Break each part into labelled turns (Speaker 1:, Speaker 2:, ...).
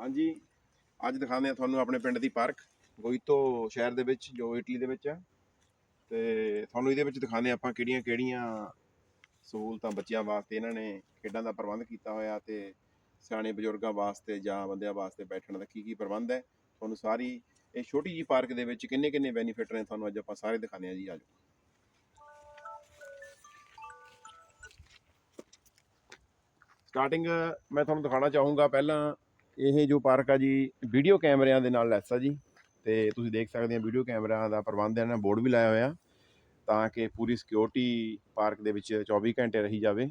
Speaker 1: ਹਾਂਜੀ, ਅੱਜ ਦਿਖਾਉਂਦੇ ਆ ਤੁਹਾਨੂੰ ਆਪਣੇ ਪਿੰਡ ਦੀ ਪਾਰਕ, ਗੋਇਤੋ ਸ਼ਹਿਰ ਦੇ ਵਿੱਚ, ਜੋ ਇਟਲੀ ਦੇ ਵਿੱਚ ਆ। ਤੇ ਤੁਹਾਨੂੰ ਇਹਦੇ ਵਿੱਚ ਦਿਖਾਉਂਦੇ ਆ ਆਪਾਂ ਕਿਹੜੀਆਂ ਕਿਹੜੀਆਂ ਸਹੂਲਤਾਂ ਬੱਚਿਆਂ ਵਾਸਤੇ ਇਹਨਾਂ ਨੇ ਖੇਡਾਂ ਦਾ ਪ੍ਰਬੰਧ ਕੀਤਾ ਹੋਇਆ ਤੇ ਸਿਆਣੇ ਬਜ਼ੁਰਗਾਂ ਵਾਸਤੇ ਜਾਂ ਬੰਦਿਆਂ ਵਾਸਤੇ ਬੈਠਣ ਦਾ ਕੀ ਕੀ ਪ੍ਰਬੰਧ ਹੈ। ਤੁਹਾਨੂੰ ਸਾਰੀ ਇਹ ਛੋਟੀ ਜੀ ਪਾਰਕ ਦੇ ਵਿੱਚ ਕਿੰਨੇ ਕਿੰਨੇ ਬੈਨੀਫਿਟ ਨੇ ਤੁਹਾਨੂੰ ਅੱਜ ਆਪਾਂ ਸਾਰੇ ਦਿਖਾਉਂਦੇ ਆ ਜੀ, ਆਜੋ। ਸਟਾਰਟਿੰਗ ਮੈਂ ਤੁਹਾਨੂੰ ਦਿਖਾਉਣਾ ਚਾਹੂੰਗਾ ਪਹਿਲਾਂ ਇਹ ਜੋ ਪਾਰਕ ਆ ਜੀ ਵੀਡੀਓ ਕੈਮਰਿਆਂ ਦੇ ਨਾਲ ਲੈਸ ਆ ਜੀ। ਤੇ ਤੁਸੀਂ ਦੇਖ ਸਕਦੇ ਹੋ ਵੀਡੀਓ ਕੈਮਰਿਆਂ ਦਾ ਪ੍ਰਬੰਧ ਇਹਨਾਂ ਨੇ ਬੋਰਡ ਵੀ ਲਾਇਆ ਹੋਇਆ। ਤਾਂ ਕਿ ਪੂਰੀ ਸਿਕਿਉਰਿਟੀ ਪਾਰਕ ਦੇ ਵਿੱਚ 24 ਘੰਟੇ ਰਹੀ ਜਾਵੇ।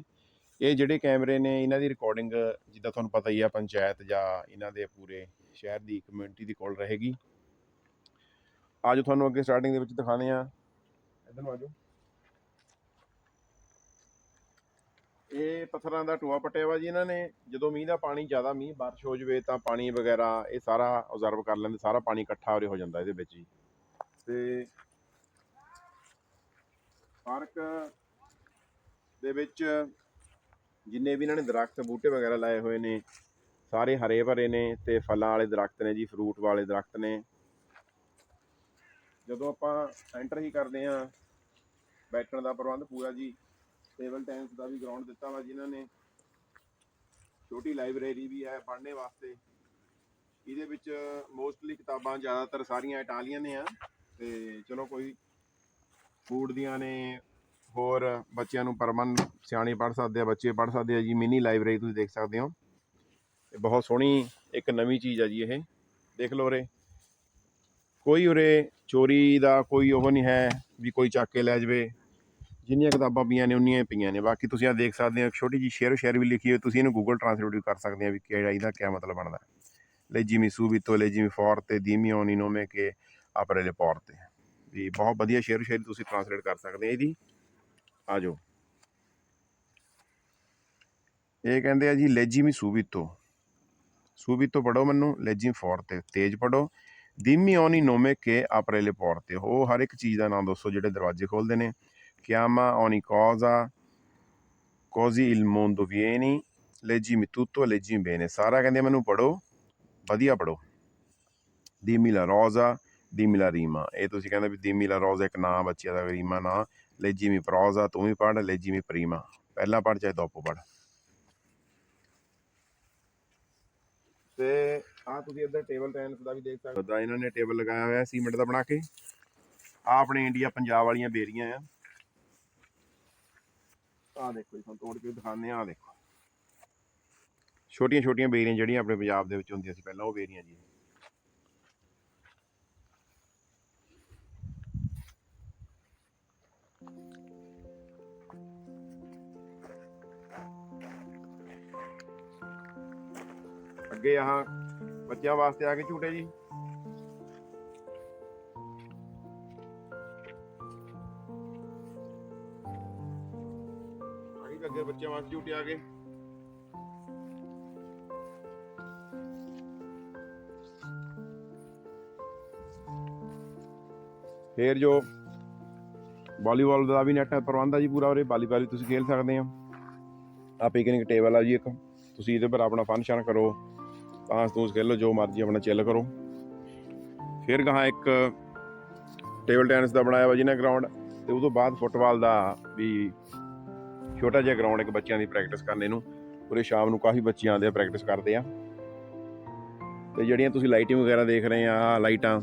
Speaker 1: ਇਹ ਜਿਹੜੇ ਕੈਮਰੇ ਨੇ, ਇਹਨਾਂ ਦੀ ਰਿਕਾਰਡਿੰਗ ਜਿੱਦਾਂ ਤੁਹਾਨੂੰ ਪਤਾ ਹੀ ਆ, ਪੰਚਾਇਤ ਜਾਂ ਇਹਨਾਂ ਦੇ ਪੂਰੇ ਸ਼ਹਿਰ ਦੀ ਕਮਿਊਨਿਟੀ ਦੀ ਕੋਲ ਰਹੇਗੀ। ਆਜੋ ਤੁਹਾਨੂੰ ਅੱਗੇ ਸਟਾਰਟਿੰਗ ਦੇ ਵਿੱਚ ਦਿਖਾਉਂਦੇ ਆ ਇਧਰ ਨੂੰ ਆਜੋ। ਇਹ ਪੱਥਰਾਂ ਦਾ ਟੋਆ ਪੱਟਿਆ ਵਾ ਜੀ ਇਹਨਾਂ ਨੇ। ਜਦੋਂ ਮੀਂਹ ਦਾ ਪਾਣੀ, ਜ਼ਿਆਦਾ ਮੀਂਹ ਬਾਰਿਸ਼ ਹੋ ਜਵੇ ਤਾਂ ਪਾਣੀ ਵਗੈਰਾ, ਇਹ ਸਾਰਾ ਆਬਜ਼ਰਵ ਕਰ ਲੈਂਦੇ, ਸਾਰਾ ਪਾਣੀ ਇਕੱਠਾ ਉਰੇ ਹੋ ਜਾਂਦਾ ਇਹਦੇ ਵਿੱਚ ਜੀ। ਤੇ ਪਾਰਕ ਦੇ ਵਿੱਚ ਜਿੰਨੇ ਵੀ ਇਹਨਾਂ ਨੇ ਦਰਖਤ, ਬੂਟੇ ਵਗੈਰਾ ਲਾਏ ਹੋਏ ਨੇ, ਸਾਰੇ ਹਰੇ ਭਰੇ ਨੇ ਤੇ ਫਲਾਂ ਵਾਲੇ ਦਰਖਤ ਨੇ ਜੀ, ਫਰੂਟ ਵਾਲੇ ਦਰਖਤ ਨੇ। ਜਦੋਂ ਆਪਾਂ ਐਂਟਰ ਹੀ ਕਰਦੇ ਆ ਬੈਠਣ ਦਾ ਪ੍ਰਬੰਧ ਪੂਰਾ ਜੀ। ਟੇਬਲ ਟੈਨਿਸ ਦਾ ਵੀ ਗਰਾਊਂਡ ਦਿੱਤਾ ਵਾ ਜਿਨ੍ਹਾਂ ਨੇ। ਛੋਟੀ ਲਾਇਬ੍ਰੇਰੀ ਵੀ ਹੈ ਪੜ੍ਹਨੇ ਵਾਸਤੇ। ਇਹਦੇ ਵਿੱਚ ਮੋਸਟਲੀ ਕਿਤਾਬਾਂ ਜ਼ਿਆਦਾਤਰ ਸਾਰੀਆਂ ਇਟਾਲੀਅਨ ਨੇ ਆ ਤੇ ਚਲੋ ਕੋਈ ਫੂਡ ਦੀਆਂ ਨੇ, ਹੋਰ ਬੱਚਿਆਂ ਨੂੰ ਪਰਮਨ ਸਿਆਣੇ ਪੜ੍ਹ ਸਕਦੇ ਆ, ਬੱਚੇ ਪੜ੍ਹ ਸਕਦੇ ਆ ਜੀ ਮਿਨੀ ਲਾਇਬ੍ਰੇਰੀ ਤੁਸੀਂ ਦੇਖ ਸਕਦੇ ਹੋ। ਇਹ ਬਹੁਤ ਸੋਹਣੀ ਇੱਕ ਨਵੀਂ ਚੀਜ਼ ਆ ਜੀ ਇਹ। ਦੇਖ ਲਓ ਉਰੇ। ਕੋਈ ਉਰੇ ਚੋਰੀ ਦਾ ਕੋਈ ਉਹ ਨਹੀਂ ਹੈ ਵੀ ਕੋਈ ਚੱਕ ਕੇ ਲੈ ਜਾਵੇ। ਜਿੰਨੀਆਂ ਕਿਤਾਬਾਂ ਪਈਆਂ ਨੇ, ਉਨੀਆਂ ਹੀ ਪਈਆਂ ਨੇ। ਬਾਕੀ ਤੁਸੀਂ ਆ ਦੇਖ ਸਕਦੇ ਹੋ, ਇੱਕ ਛੋਟੀ ਜੀ ਸ਼ੇਅਰ ਸ਼ੇਅਰ ਵੀ ਲਿਖੀ ਹੋਈ ਤੁਸੀਂ ਇਹਨੂੰ ਗੂਗਲ ਟਰਾਂਸਲੇਟ ਵੀ ਕਰ ਸਕਦੇ ਆ ਵੀ ਕਿਹੜਾ ਇਹਦਾ ਕੀ ਮਤਲਬ ਬਣਦਾ ਲੈਜੀਮੀ ਸੂਬੀਤੋ ਲੈਜੀਮੀ ਫੋਰਤੇ ਦੀਮੀਓਨੀ ਨੋਮੇ ਕੇ ਆਪਰੇਲੇ ਪੋਰਤੇ ਵੀ ਬਹੁਤ ਵਧੀਆ ਸ਼ੇਅਰ ਸ਼ੇਰੀ ਤੁਸੀਂ ਟਰਾਂਸਲੇਟ ਕਰ ਸਕਦੇ ਆ ਇਹਦੀ। ਆ ਜਾਓ। ਇਹ ਕਹਿੰਦੇ ਆ ਜੀ ਲੈਜੀਮੀ ਸੂਬੀਤੋ ਸੂਬੀਤੋ ਪੜੋ ਮੈਨੂੰ ਲੈਜੀਮੀ ਫੋਰਤੇ ਤੇਜ਼ ਪੜੋ ਦੀਮੀਓਨੀ ਨੋਮੇ ਕੇ ਆਪਰੇਲੇ ਪੋਰਤੇ ਉਹ ਹਰ ਇੱਕ ਚੀਜ਼ ਦਾ ਨਾਮ ਦੱਸੋ, ਜਿਹੜੇ ਦਰਵਾਜ਼ੇ ਖੋਲਦੇ ਨੇ। Chiama ogni cosa così il mondo vieni leggimi tutto leggimi bene ਸਾਰਾ ਕਹਿੰਦੇ ਮੈਨੂੰ ਪੜੋ ਵਧੀਆ ਪੜੋ dimmi la rosa dimmi la rima ਇਹ ਤੁਸੀਂ ਕਹਿੰਦੇ ਵੀ dimmi la rosa ਇੱਕ ਨਾਂ ਬੱਚਿਆਂ ਦਾ ਰੀਮਾ ਨਾਂ leggimi prosa ਤੂੰ ਵੀ ਪੜ leggimi prima ਪਹਿਲਾਂ ਪੜ ਚਾਹੇ ਦੋਪੋ ਪੜ ਤੇ ਆ ਤੁਸੀਂ ਇੱਧਰ ਟੇਬਲ ਟੈਨਿਸ ਦਾ ਵੀ ਦੇਖ ਸਕਦੇ ਹੋ ਇਹਨਾਂ ਨੇ ਟੇਬਲ ਲਗਾਇਆ ਹੋਇਆ ਸੀਮੈਂਟ ਦਾ ਬਣਾ ਕੇ ਆ ਆਪਣੇ ਇੰਡੀਆ ਪੰਜਾਬ ਵਾਲੀਆਂ ਬੇਰੀਆਂ ਆ ਆ ਦੇਖੋ ਜੀ, ਤੁਹਾਨੂੰ ਤੋੜ ਕੇ ਦਿਖਾਉਂਦੇ ਆ ਦੇਖੋ। ਛੋਟੀਆਂ ਛੋਟੀਆਂ ਬੇਰੀਆਂ ਜਿਹੜੀਆਂ ਆਪਣੇ ਪੰਜਾਬ ਦੇ ਵਿੱਚ ਹੁੰਦੀਆਂ ਸੀ, ਪਹਿਲਾਂ ਉਹ ਬੇਰੀਆਂ ਜੀ। ਅੱਗੇ ਆਹ ਬੱਚਿਆਂ ਵਾਸਤੇ ਆ ਕੇ ਝੂਟੇ ਜੀ। ਆ ਅੱਗੇ ਬੱਚਿਆਂ ਵਾਸਤੇ ਝੂਟੇ ਆ ਗਏ। ਫੇਰ ਜੋ ਵਾਲੀਬਾਲ ਦਾ ਵੀ ਨੈਟ ਪ੍ਰਬੰਧ ਆ ਜੀ ਪੂਰਾ ਉਰੇ, ਵਾਲੀਬਾਲ ਵੀ ਤੁਸੀਂ ਖੇਲ ਸਕਦੇ ਆ ਆ ਪਿਕਨਿਕ ਟੇਬਲ ਆ ਜੀ ਇੱਕ। ਤੁਸੀਂ ਇਹਦੇ ਪਰ ਆਪਣਾ ਫੰਕਸ਼ਨ ਕਰੋ ਤਾਂ ਤੂੰ ਖੇਲੋ, ਜੋ ਮਰਜ਼ੀ ਆਪਣਾ ਚਿੱਲ ਕਰੋ। ਫਿਰ ਗਾਹਾਂ ਇੱਕ ਟੇਬਲ ਟੈਨਿਸ ਦਾ ਬਣਾਇਆ ਵਾ ਜਿਹਨੇ ਗਰਾਊਂਡ ਤੇ ਉਸ ਤੋਂ ਬਾਅਦ ਫੁੱਟਬਾਲ ਦਾ ਵੀ ਛੋਟਾ ਜਿਹਾ ਗਰਾਊਂਡ ਇੱਕ ਬੱਚਿਆਂ ਦੀ ਪ੍ਰੈਕਟਿਸ ਕਰਨੇ ਨੂੰ ਉਰੇ ਸ਼ਾਮ ਨੂੰ ਕਾਫੀ ਬੱਚੇ ਆਉਂਦੇ ਆ ਪ੍ਰੈਕਟਿਸ ਕਰਦੇ ਆ। ਤੇ ਜਿਹੜੀਆਂ ਤੁਸੀਂ ਲਾਈਟਿੰਗ ਵਗੈਰਾ ਦੇਖ ਰਹੇ ਆ ਲਾਈਟਾਂ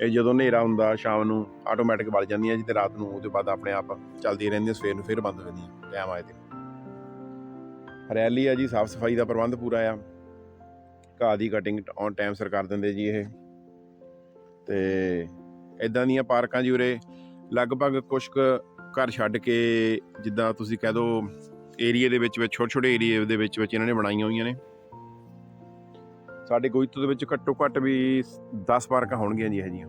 Speaker 1: ਇਹ ਜਦੋਂ ਹਨੇਰਾ ਹੁੰਦਾ ਸ਼ਾਮ ਨੂੰ ਆਟੋਮੈਟਿਕ ਬਲ ਜਾਂਦੀਆਂ ਜੀ ਤੇ ਰਾਤ ਨੂੰ, ਉਹਦੇ ਬਾਅਦ ਆਪਣੇ ਆਪ ਚੱਲਦੀਆਂ ਰਹਿੰਦੀਆਂ, ਸਵੇਰ ਨੂੰ ਫਿਰ ਬੰਦ ਹੋ ਜਾਂਦੀਆਂ ਟਾਈਮ ਆਏ ਤੇ। ਹਰਿਆਲੀ ਆ ਜੀ, ਸਾਫ਼ ਸਫ਼ਾਈ ਦਾ ਪ੍ਰਬੰਧ ਪੂਰਾ ਆ। ਘਾਹ ਦੀ ਕਟਿੰਗ ਔਨ ਟਾਈਮ ਸਰ ਕਰ ਦਿੰਦੇ ਜੀ ਇਹ। ਤੇ ਇਦਾਂ ਦੀਆਂ ਪਾਰਕਾਂ ਜੀ ਉਰੇ, ਲਗਭਗ ਕੁਝ ਕੁ ਘਰ ਛੱਡ ਕੇ ਜਿੱਦਾਂ ਤੁਸੀਂ ਕਹਿ ਦੋ ਏਰੀਏ ਦੇ ਵਿੱਚ ਵਿੱਚ ਛੋਟੇ ਛੋਟੇ ਏਰੀਏ ਦੇ ਵਿੱਚ ਵਿੱਚ ਇਹਨਾਂ ਨੇ ਬਣਾਈਆਂ ਹੋਈਆਂ ਨੇ। ਸਾਡੇ ਗੋਈਤੋ ਦੇ ਵਿੱਚ ਘੱਟੋ ਘੱਟ ਵੀ 10 ਪਾਰਕਾਂ ਹੋਣਗੀਆਂ ਜੀ ਇਹ ਜੀਆਂ।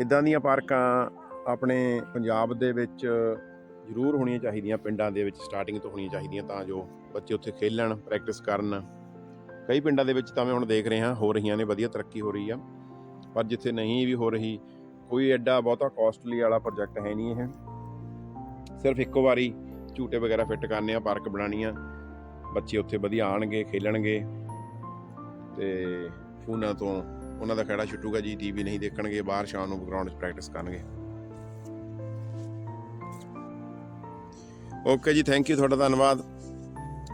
Speaker 1: ਇਦਾਂ ਦੀਆਂ ਪਾਰਕਾਂ ਆਪਣੇ ਪੰਜਾਬ ਦੇ ਵਿੱਚ ਜ਼ਰੂਰ ਹੋਣੀਆਂ ਚਾਹੀਦੀਆਂ, ਪਿੰਡਾਂ ਦੇ ਵਿੱਚ ਸਟਾਰਟਿੰਗ ਤੋਂ ਹੋਣੀਆਂ ਚਾਹੀਦੀਆਂ ਤਾਂ ਜੋ ਬੱਚੇ ਉੱਥੇ ਖੇਲਣ ਪ੍ਰੈਕਟਿਸ ਕਰਨ। ਕਈ ਪਿੰਡਾਂ ਦੇ ਵਿੱਚ ਤਾਂ ਮੈਂ ਹੁਣ ਦੇਖ ਰਿਹਾ, ਹੋ ਰਹੀਆਂ ਨੇ, ਵਧੀਆ ਤਰੱਕੀ ਹੋ ਰਹੀ ਆ। ਪਰ ਜਿੱਥੇ ਨਹੀਂ ਵੀ ਹੋ ਰਹੀ ਕੋਈ ਐਡਾ ਬਹੁਤਾ ਕਾਸਟਲੀ ਵਾਲਾ ਪ੍ਰੋਜੈਕਟ ਹੈ ਨਹੀਂ ਇਹ। ਸਿਰਫ ਇੱਕੋ ਵਾਰੀ ਝੂਟੇ ਵਗੈਰਾ ਫਿੱਟ ਕਰਨੇ ਆ, ਪਾਰਕ ਬਣਾਉਣੀ ਆ। ਬੱਚੇ ਉੱਥੇ ਵਧੀਆ ਆਣਗੇ ਖੇਲਣਗੇ। ਤੇ ਫੋਨਾਂ ਤੋਂ, ਉਹਨਾਂ ਦਾ ਖੜਾ ਛੁੱਟੂਗਾ ਜੀ ਟੀਵੀ ਨਹੀਂ ਦੇਖਣਗੇ, ਬਾਹਰ ਸ਼ਾਮ ਨੂੰ ਗਰਾਊਂਡ 'ਚ ਪ੍ਰੈਕਟਿਸ ਕਰਨਗੇ। ਓਕੇ ਜੀ ਥੈਂਕ ਯੂ ਤੁਹਾਡਾ ਧੰਨਵਾਦ।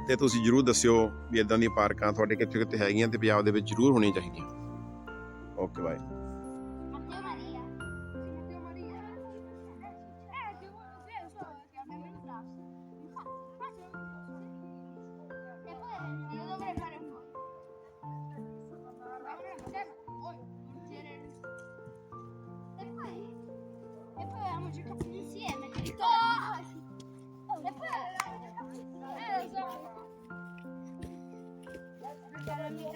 Speaker 1: ਤੇ ਤੁਸੀਂ ਜਰੂਰ ਦੱਸਿਓ ਵੀ ਇਦਾਂ ਦੀਆਂ ਪਾਰਕਾਂ ਤੁਹਾਡੇ ਕਿੱਥੇ ਕਿੱਥੇ ਹੈਗੀਆਂ ਤੇ ਪੰਜਾਬ ਦੇ ਵਿੱਚ ਜਰੂਰ ਹੋਣੀਆਂ ਚਾਹੀਦੀਆਂ। Okay bye
Speaker 2: sto! E poi... Eh, lo so. Non io.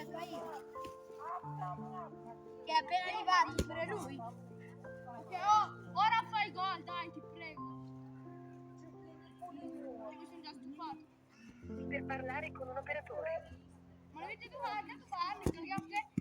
Speaker 2: Che è appena arrivato pure lui. Oh, ora fai gol, dai, ti prego. Io sono già stufato.
Speaker 3: Per parlare con un operatore. Ma avete tu mandato parli, perché